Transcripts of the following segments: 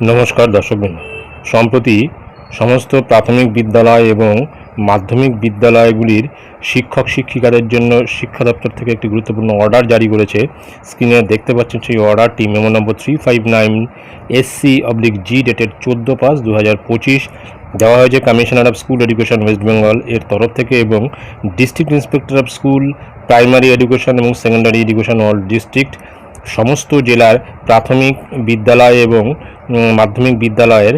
নমস্কার দর্শকবৃন্দ। সম্প্রতি সমস্ত প্রাথমিক বিদ্যালয় এবং মাধ্যমিক বিদ্যালয়গুলির শিক্ষক শিক্ষিকাদের জন্য শিক্ষা দপ্তর থেকে একটি গুরুত্বপূর্ণ অর্ডার জারি করেছে। স্ক্রিনে দেখতে পাচ্ছেন সেই অর্ডারটি memo number three five nine SC oblique G dated চোদ্দ পাঁচ দু হাজার পঁচিশ। দেওয়া হয়েছে commissioner of school education West Bengal এর তরফ থেকে এবং district inspector of school primary education এবং সেকেন্ডারি এডুকেশন অল ডিস্ট্রিক্ট সমস্ত জেলার প্রাথমিক বিদ্যালয় এবং মাধ্যমিক বিদ্যালয়ের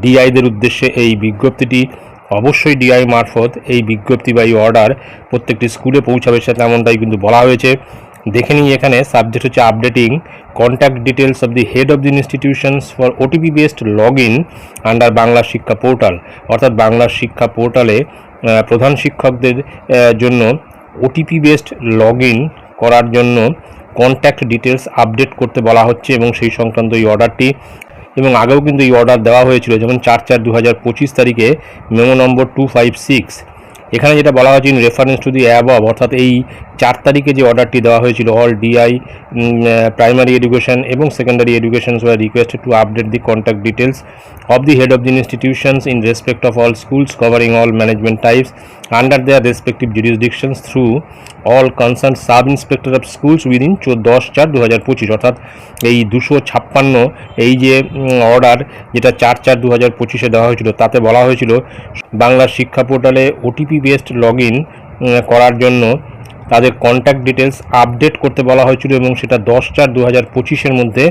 ডিআইদের উদ্দেশ্যে এই বিজ্ঞপ্তিটি অবশ্যই ডিআই মারফত এই বিজ্ঞপ্তি বা এই অর্ডার প্রত্যেকটি স্কুলে পৌঁছাবে সে তেমনটাই কিন্তু বলা হয়েছে। দেখে নিই এখানে সাবজেক্ট হচ্ছে updating contact details of the head of the institutions for OTP based log in under Bangla Shiksha portal অর্থাৎ বাংলা শিক্ষা পোর্টালে প্রধান শিক্ষকদের জন্য ওটিপি বেসড লগ ইন করার জন্য কন্ট্যাক্ট ডিটেলস আপডেট করতে বলা হচ্ছে এবং সেই সংক্রান্ত এই অর্ডারটি এবং আগেও কিন্তু এই অর্ডার দেওয়া হয়েছিল, যেমন চার চার দু হাজার পঁচিশ তারিখে memo number two five six এখানে যেটা বলা হয়েছে in reference to the above অর্থাৎ এই চার তারিখে যে অর্ডারটি দেওয়া হয়েছিল অল ডিআই প্রাইমারি এডুকেশন এবং secondary education were requested to update the contact details of the head of the institutions in respect of all schools covering all management types under their respective jurisdictions through all concerned sub inspector of schools within দশ চার দু হাজার পঁচিশ। অর্থাৎ এই দুশো ছাপ্পান্ন, এই যে অর্ডার যেটা চার চার দু হাজার পঁচিশে দেওয়া হয়েছিল, তাতে বলা হয়েছিল বাংলা শিক্ষা পোর্টালে ওটিপি বেসড লগ ইন করার জন্য তাদের কন্ট্যাক্ট ডিটেলস আপডেট করতে বলা হয়েছিল এবং সেটা দশ চার দু হাজার পঁচিশের মধ্যে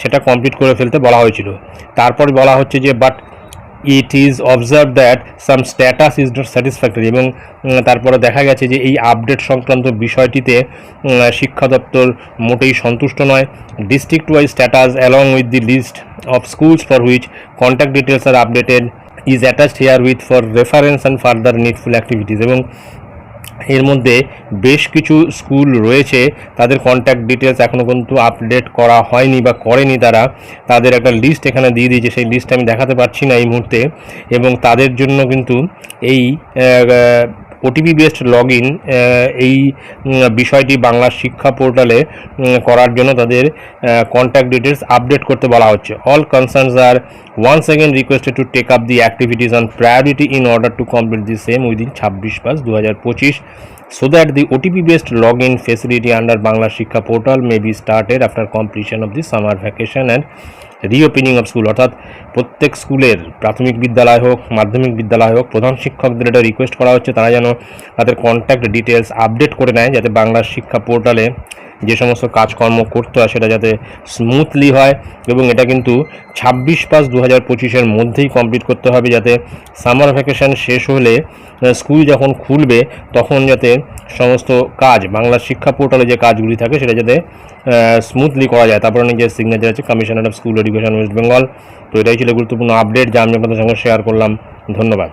সেটা কমপ্লিট করে ফেলতে বলা হয়েছিল। তারপর বলা হচ্ছে যে but it is observe that some status is not satisfactory এবং তারপরে দেখা গেছে যে এই আপডেট সংক্রান্ত বিষয়টিতে শিক্ষা দপ্তর মোটেই সন্তুষ্ট নয়। District wise status along with the list of schools for which contact details are updated is attached herewith for reference and further needful activities এবং এর মধ্যে বেশ কিছু স্কুল রয়েছে। তাদের কন্ট্যাক্ট ডিটেলস এখনও কিন্তু আপডেট করা হয়নি বা করেনি তারা। তাদের একটা লিস্ট এখানে দিয়ে দিয়েছে। সেই লিস্ট আমি দেখাতে পারছি না এই মুহূর্তে। এবং তাদের জন্য কিন্তু এই ওটিপি বেসড লগ ইন এই বিষয়টি বাংলা শিক্ষা পোর্টালে করার জন্য তাদের কন্ট্যাক্ট ডিটেলস আপডেট করতে বলা হচ্ছে। All concerns are once again requested to take up the activities on priority in order to complete the same within ছাব্বিশ পাঁচ দু হাজার পঁচিশ, so that the OTP based login facility under Bangla Shikha portal may be started after completion of the summer vacation and reopening of school অর্থাৎ প্রত্যেক স্কুলের প্রাথমিক বিদ্যালয় হোক, মাধ্যমিক বিদ্যালয় হোক, প্রধান শিক্ষকদের এটা রিকোয়েস্ট করা হচ্ছে। তারা যেন তাদের কন্ট্যাক্ট ডিটেলস আপডেট করে নেয়, যাতে বাংলার শিক্ষা পোর্টালে যে সমস্ত কাজকর্ম করতে হয় সেটা যাতে স্মুথলি হয় এবং এটা কিন্তু ছাব্বিশ পাঁচ দু হাজার পঁচিশের মধ্যেই কমপ্লিট করতে হবে যাতে সামার ভ্যাকেশন শেষ হলে স্কুল যখন খুলবে, তখন যাতে সমস্ত কাজ, বাংলা শিক্ষা পোর্টালে যে কাজগুলি থাকে সেটা যাতে স্মুথলি করা যায়। তারপরে নিজের সিগনেচার আছে commissioner of school education West Bengal তো এটাই ছিল গুরুত্বপূর্ণ আপডেট যা আমি আপনাদের সঙ্গে শেয়ার করলাম। ধন্যবাদ।